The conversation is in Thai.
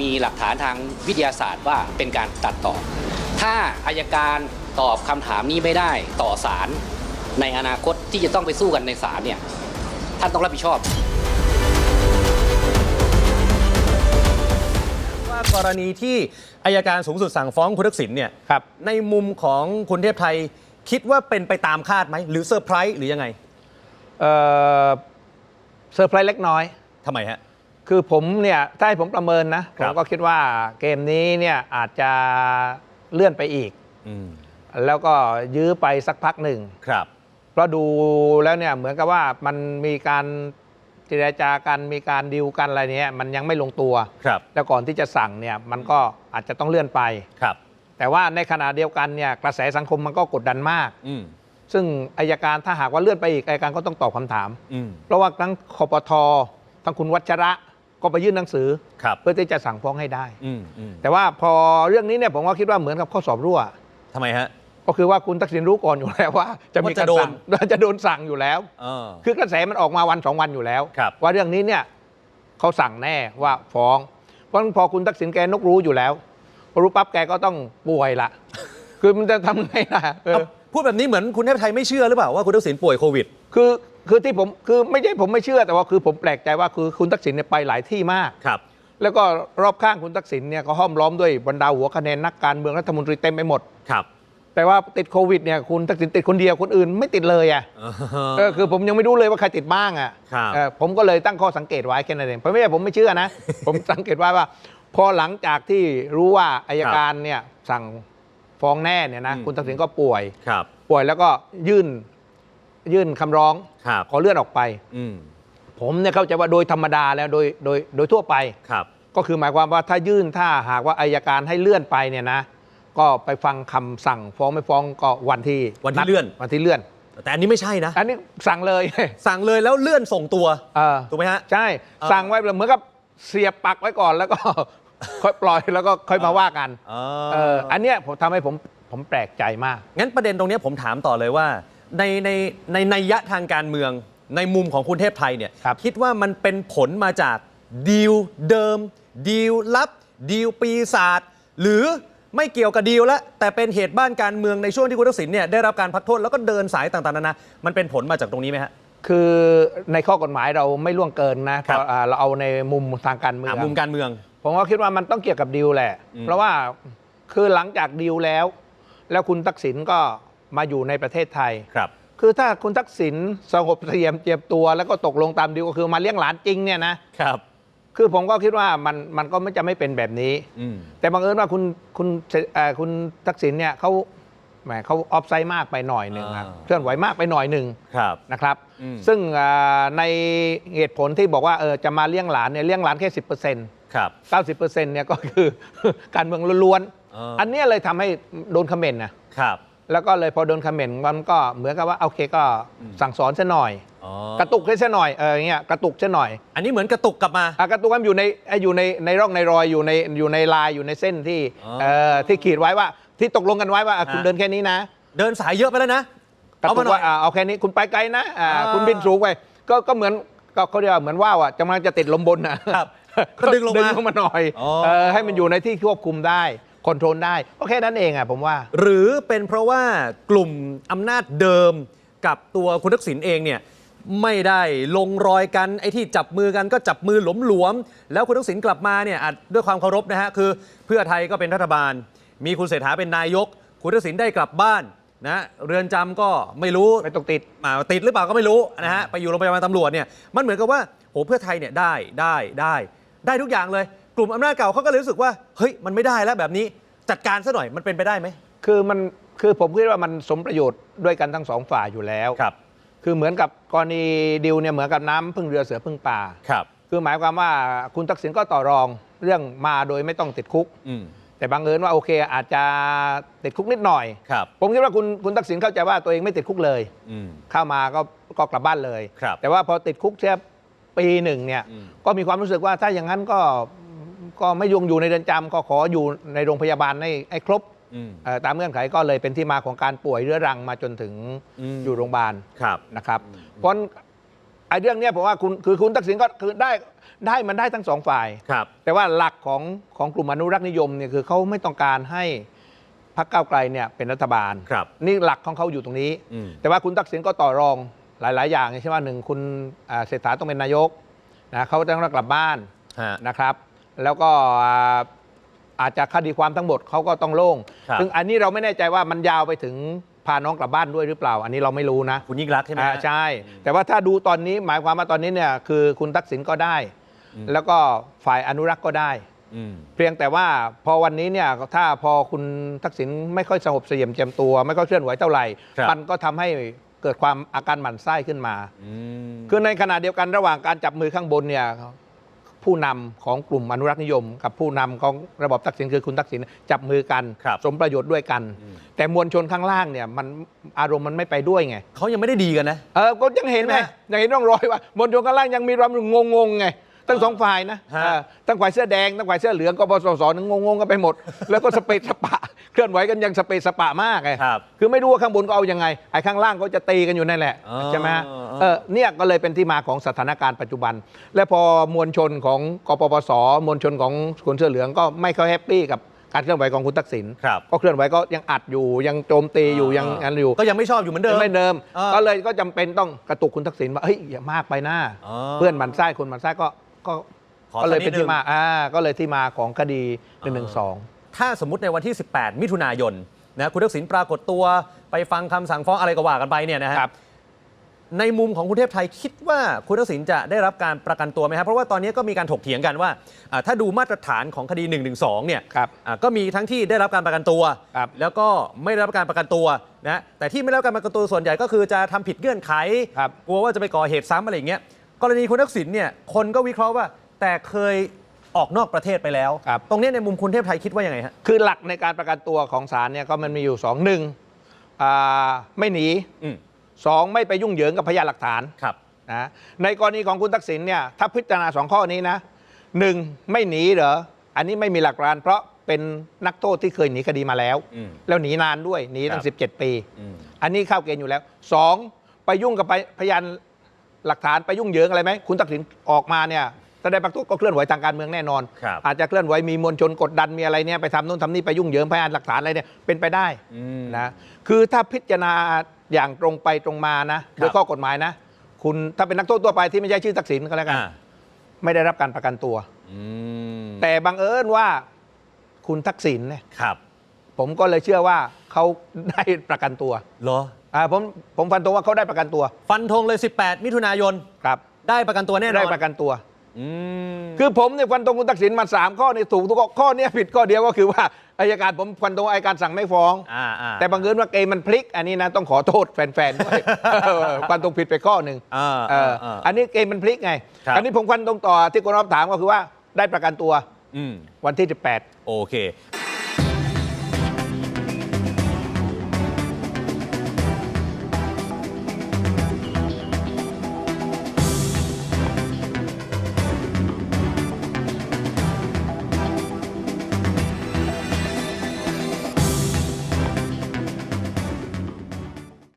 มีหลักฐานทางวิทยาศาสตร์ว่าเป็นการตัดต่อ ถ้าอายการตอบคำถามนี้ไม่ได้ต่อศาลในอนาคตที่จะต้องไปสู้กันในศาลเนี่ยท่านต้องรับผิดชอบ ว่ากรณีที่อายการสูงสุดสั่งฟ้องคุณทักษิณเนี่ยครับ ในมุมของคุณเทพไทยคิดว่าเป็นไปตามคาดไหม หรือเซอร์ไพรส์หรือยังไงเอ่อเซอร์ไพรส์เล็กน้อย ทำไมฮะ คือผมเนี่ยถ้าให้ผมประเมินนะคผรับมก็คิดว่าเกมนี้เนี่ยอาจจะเลื่อนไปอีก อืมแล้วก็ยื้อไปสักพักหนึ่ง ครับ เพราะดูแล้วเนี่ยเหมือนกับว่ามันมีการเจรจากันมีการดิวกันอะไรเนี้ยมันยังไม่ลงตัว ครับ แล้วก่อนที่จะสั่งเนี่ยมันก็อาจจะต้องเลื่อนไป ครับ แต่ว่าในขณะเดียวกันเนี่ยกระแสสังคมมันก็กดดันมาก อืมซึ่งอายการถ้าหากว่าเลื่อนไปอีกอายการก็ต้องตอบคำถาม อืมเพราะว่าทั้งคปททั้งคุณวัชระ ก็ไปยื่นหนังสือ ครับเพื่อที่จะสั่งฟ้องให้ได้ อืมอืมแต่ว่าพอเรื่องนี้เนี่ยผมก็คิดว่าเหมือนกับข้อสอบรั่ว ทำไมฮะ ก็คือว่าคุณทักษิณรู้ก่อนอยู่แล้วว่า จะมีว่าการจะโดนสั่งจะโดนสั่งอยู่แล้ว เออ คือกระแสมันออกมาวันสองวันอยู่แล้ว ครับ ว่าเรื่องนี้เนี่ยเขาสั่งแน่ว่าฟ้อง เพราะฉะนั้นพอคุณทักษิณแกนกรู้อยู่แล้วพอรู้ปั๊บแกก็ต้องป่วยละ คือมันจะทำไงล่ะเออเอาพูดแบบนี้เหมือนคุณเทพไทยไม่เชื่อหรือเปล่าว่าคุณทักษิณป่วยโควิด คือ คือที่ผมคือไม่ใช่ผมไม่เชื่อแต่ว่าคือผมแปลกใจว่าคือคุณทักษิณเนี่ยไปหลายที่มาก ครับ แล้วก็รอบข้างคุณทักษิณเนี่ยก็ห้อมล้อมด้วยบรรดาหัวคะแนนนักการเมืองรัฐมนตรีเต็มไปหมด ครับ แต่ว่าติดโควิดเนี่ยคุณทักษิณติดคนเดียวคนอื่นไม่ติดเลยอะเออคือผมยังไม่รู้เลยว่าใครติดบ้างอะครับ เออผมก็เลยตั้งข้อสังเกตไว้แค่นั้นเองเพราะไม่ใช่ผมไม่เชื่อนะ ผมสังเกตไว้ว่า พอหลังจากที่รู้ว่าอายการเนี่ยสั่งฟ้องแน่เนี่ยนะอืมคุณทักษิณก็ป่วย ครับ ป่วยแล้วก็ยื่น ยื่นคำร้อง ครับ ขอเลื่อนออกไป อืมผมเนี่ยเข้าใจว่าโดยธรรมดาแล้วโดยโดยโดยทั่วไป ครับ ก็คือหมายความว่าถ้ายื่นถ้าหากว่าอายการให้เลื่อนไปเนี่ยนะ ก็ไปฟังคำสั่งฟ้องไม่ฟ้องก็วันที่วันที่เลื่อน วันที่เลื่อน แต่อันนี้ไม่ใช่นะ อันนี้สั่งเลย สั่งเลยแล้วเลื่อนส่งตัว เออถูกไหมฮะ ใช่เออ สั่งไว้เหมือนกับเสียบปักไว้ก่อนแล้วก็ ค่อยปล่อยแล้วก็ค่อยมาว่ากันอ๋อเอออันเนี้ยผมทำให้ผมผมแปลกใจมาก งั้นประเด็นตรงเนี้ยผมถามต่อเลยว่า ในในในนัยยะทางการเมืองในมุมของคุณเทพไทยเนี่ยครับคิดว่ามันเป็นผลมาจากดีลเดิม ดีลลับ ดีลปีศาจหรือไม่เกี่ยวกับดีลแล้วแต่เป็นเหตุบ้านการเมืองในช่วงที่คุณทักษิณเนี่ยได้รับการพักโทษแล้วก็เดินสายต่างๆนานามันเป็นผลมาจากตรงนี้ไหมฮะ คือในข้อกฎหมายเราไม่ล่วงเกินนะเพครับราะอ่าเราเอาในมุมทางการเมือง อะมุมการเมือง ผมก็คิดว่ามันต้องเกี่ยวกับดีลแหละอืมเพราะว่าคือหลังจากดีลแล้ว แล้วคุณทักษิณก็ มาอยู่ในประเทศไทย ครับ คือถ้าคุณทักษิณสงบเสงี่ยมเจียมตัวแล้วก็ตกลงตามดีลก็คือมาเลี้ยงหลานจริงเนี่ยนะ ครับ คือผมก็คิดว่ามันมันก็ไม่จะไม่เป็นแบบนี้ อืม แต่บังเอิญว่าคุณคุณเอ่อคุณทักษิณเนี่ยเขาแหมเขาออฟไซด์มากไปหน่อยหนึ่งครับอ่า เคลื่อนไหวมากไปหน่อยหนึ่งครับ นะครับ อืม ซึ่งอ่าในเหตุผลที่บอกว่าเออจะมาเลี้ยงหลานเนี่ยเลี้ยงหลานแค่สิบเปอร์เซ็นต์ ครับ 90%เนี่ยก็คือ การเมืองล้วนอ่าๆอันเนี้ยเลยทำให้โดนคอมเมนต์นะครับ แล้วก็เลยพอโดนคอมเมนต์มันก็เหมือนกับว่าโอเคก็สั่งสอนซะหน่อย อ๋อกระตุกให้ซะหน่อยเอออย่างเงี้ยกระตุกซะหน่อยอันนี้เหมือนกระตุกกลับมา อะกระตุกมันอยู่ในอยู่ในในร่องในรอยอยู่ในอยู่ในลายอยู่ในเส้นที่อ๋อเอ่อที่ขีดไว้ว่าที่ตกลงกันไว้ว่าอะคุณฮะเดินแค่นี้นะเดินสายเยอะไปแล้วนะ กระเอาตุมากหน่อว่ายอะเอาแค่นี้คุณไปไกลนะอะอ่าคุณบินสูงไปก็ก็เหมือนก็เขาเรียกว่าเหมือนว่าวอะกำลังจะติดลมบนนะครับก็ดึงลงมาดึงลงมาหน่อยอ๋อ เออให้มันอยู่ในที่ควบคุมได้ คอนโทรลได้ก็แค่นั้นเองอะผมว่า หรือเป็นเพราะว่ากลุ่มอำนาจเดิมกับตัวคุณทักษิณเองเนี่ยไม่ได้ลงรอยกันไอ้ที่จับมือกันก็จับมือหลวมๆแล้วคุณทักษิณกลับมาเนี่ยอาจด้วยความเคารพนะฮะคือ เพื่อไทยก็เป็นรัฐบาล มีคุณเศรษฐาเป็นนายก คุณทักษิณได้กลับบ้านนะเรือนจำก็ไม่รู้ไม่ต้องติดมาติดหรือเปล่าก็ไม่รู้นะฮะไปอยู่โรงพยาบาลตำรวจเนี่ยมันเหมือนกับว่าโหเพื่อไทยเนี่ยได้ได้ได้ได้ทุกอย่างเลย กลุ่มอำนาจเก่าเขาก็เลยรู้สึกว่าเฮ้ยมันไม่ได้แล้วแบบนี้จัดการซะหน่อยมันเป็นไปได้ไหม คือมันคือผมคิดว่ามันสมประโยชน์ด้วยกันทั้งสองฝ่ายอยู่แล้วครับ คือเหมือนกับกรณีดิวเนี่ยเหมือนกับน้ำพึ่งเรือเสือพึ่งป่า ครับ คือหมายความว่าคุณทักษิณก็ต่อรองเรื่องมาโดยไม่ต้องติดคุก อืมแต่บังเอิญว่าโอเค อาจจะติดคุกนิดหน่อย ครับผมคิดว่าคุณคุณทักษิณเข้าใจว่าตัวเองไม่ติดคุกเลย อืม เข้ามาก็ก็กลับบ้านเลย ครับแต่ว่าพอติดคุกแค่ปีหนึ่งเนี่ย อืมก็มีความรู้สึกว่าถ้าอย่างนั้นก็ ก็ไม่ยงอยู่ในเรือนจำก็ขออยู่ในโรงพยาบาลให้ให้ครบอืม เอ่อตามเงื่อนไขก็เลยเป็นที่มาของการป่วยเรื้อรังมาจนถึงอืม อยู่โรงพยาบาล ครับ นะครับเพราะฉะนั้นไอ้เรื่องเนี้ยผมว่าคุณคือคุณทักษิณก็คือได้ได้มันได้ทั้งสองฝ่าย ครับ แต่ว่าหลักของของกลุ่มอนุรักษ์นิยมเนี่ยคือเขาไม่ต้องการให้พรรคก้าวไกลเนี่ยเป็นรัฐบาล ครับ นี่หลักของเขาอยู่ตรงนี้ อืม แต่ว่าคุณทักษิณก็ต่อรองหลาย ๆ อย่างใช่ไหมหนึ่งคุณอ่าเศรษฐาต้องเป็นนายกนะเขาต้องกลับบ้านฮะ นะครับ แล้วก็อ่าอาจจะคดีความทั้งหมดเขาก็ต้องโล่ง ครับ ซึ่งอันนี้เราไม่แน่ใจว่ามันยาวไปถึงพาน้องกลับบ้านด้วยหรือเปล่า อันนี้เราไม่รู้นะคุณยิ่งรักษณ์ใช่ไหมอ่าฮะ ใช่ แต่ว่าถ้าดูตอนนี้หมายความว่าตอนนี้เนี่ยคือคุณทักษิณก็ได้ อืม แล้วก็ฝ่ายอนุรักษ์ก็ได้ อืม เพียงแต่ว่าพอวันนี้เนี่ยถ้าพอคุณทักษิณไม่ค่อยสงบเสงี่ยมเจียมตัว ไม่ค่อยเคลื่อนไหวเท่าไหร่ ครับ มันก็ทำให้เกิดความอาการหมั่นไส้ขึ้นมา อืม คือในขณะเดียวกันระหว่างการจับมือข้างบนเนี่ย ผู้นำของกลุ่มอนุรักษ์นิยม กับผู้นำของระบบทักษิณคือคุณทักษิณจับมือกันครับสมประโยชน์ด้วยกันอืมแต่มวลชนข้างล่างเนี่ยมันอารมณ์มันไม่ไปด้วยไงเขายังไม่ได้ดีกันนะเออก็ยังเห็นไงใช่ไหมยังเห็นร่องรอยว่ามวลชนข้างล่างยังมีความงงงๆไงทั้งสองฝ่ายนะฮะเออทั้งฝ่ายเสื้อแดงทั้งฝ่ายเสื้อเหลืองก็ปสสนึงงงๆกันไปหมด แล้วก็สเปซสปะ เคลื่อนไหวกันยังสเปซสปะมากไงครับคือไม่รู้ว่าข้างบนก็เอายังไงไอ้ข้างล่างก็จะตีกันอยู่นั่นแหละอ๋อใช่ไหมฮะอ๋อเออเนี่ยก็เลยเป็นที่มาของสถานการณ์ปัจจุบัน และพอมวลชนของกปปสมวลชนของคนเสื้อเหลืองก็ไม่ค่อยแฮปปี้กับการเคลื่อนไหวของคุณทักษิณครับ ก็เคลื่อนไหวก็ยังอัดอยู่ยังโจมตีอยู่ยังอันอยู่ ก็ยังไม่ชอบอยู่เหมือนเดิม ไม่เดิมเออก็เลยก็จำเป็นต้องกระตุกคุณทักษิณว่าเฮ้ยอย่ามากไปนะอ๋อเพื่อนหมันไส้คนหมันไส้ก็ก็ขอก็เลยสักนิเป็ดนนึที่งมาอ่าก็เลยที่มาของคดี1นึ ถ้าสมมติในวันที่ 18 มิถุนายนนะคุณทักษิณปรากฏตัวไปฟังคำสั่งฟ้องอะไรก็ว่ากันไปเนี่ยนะฮะครับ ในมุมของคุณเทพไทยคิดว่าคุณทักษิณจะได้รับการประกันตัวไหมครับเพราะว่าตอนนี้ก็มีการถกเถียงกันว่าอ่าถ้าดูมาตรฐานของคดี1นึเนี่ยครับอ่าก็มีทั้งที่ได้รับการประกันตัวครับแล้วก็ไม่ได้รับการประกันตัวนะแต่ที่ไม่ได้รับการประกันตัวส่วนใหญ่ก็คือจะทำผิดเงื่อนไขครับกลัวว่าจะไปก่อเหตุซ้ำอะไรอย่างเงี้ยกรณีคุณทักษิณเนี่ยคนก็วิเคราะห์ว่าแต่เคย ออกนอกประเทศไปแล้ว ครับ ตรงนี้ในมุมคุณเทพไทยคิดว่ายังไงฮะ คือหลักในการประกันตัวของศาลเนี่ยก็มันมีอยู่สองหนึ่งอ่าไม่หนีอืมสองไม่ไปยุ่งเหยิงกับพยานหลักฐานครับ นะในกรณีของคุณทักษิณเนี่ยถ้าพิจารณาสองข้อนี้นะหนึ่งไม่หนีเหรออันนี้ไม่มีหลักฐานเพราะเป็นนักโทษที่เคยหนีคดีมาแล้ว อืมแล้วหนีนานด้วยหนีตั้คง รับ 17 ปี อืม อันนี้เข้าเกณฑ์อยู่แล้วสองไปยุ่งกับพยานหลักฐานไปยุ่งเหยิงอะไรไหมคุณทักษิณออกมาเนี่ย ถ้าได้ประกันตัวก็เคลื่อนไหวทางการเมืองแน่นอน ครับอาจจะเคลื่อนไหวมีมวลชนกดดันมีอะไรเนี่ยไปทำนู่นทำนี่ไปยุ่งเหยิงพยานหลักฐานอะไรเนี่ยเป็นไปได้อืมนะคือถ้าพิจารณาอย่างตรงไปตรงมานะครับโดยข้อกฎหมายนะ คุณถ้าเป็นนักโทษทั่วไปที่ไม่ใช่ชื่อทักษิณก็แล้วกันอ่า ไม่ได้รับการประกันตัว อืมแต่บังเอิญว่าคุณทักษิณเนี่ยครับผมก็เลยเชื่อว่าเขาได้ประกันตัวเหรอ อ่าผมผมฟันตรงว่าเขาได้ประกันตัวฟันธงเลย 18 มิถุนายน ครับ ได้ประกันตัวแน่นอน ได้ประกันตัวอืม คือผมเนี่ยฟันตรงคุณทักษิณมาสามข้อนี่ถูกทุกข้อข้อเนี้ยผิดข้อเดียวก็คือว่าอายการผมฟันตรงอายการสั่งไม่ฟ้องอ่าอ่าแต่บังเอิญว่าเกมมันพลิก อันนี้นะต้องขอโทษแฟนๆด้วยเออฟันตรงผิดไปข้อหนึ่งอ่าเอออ่าอันนี้เกมมันพลิกไงครับอันนี้ผมฟันตรงต่อที่คุณรอบถามก็คือว่าได้ประกันตัวอืมวันที่ 18 โอเค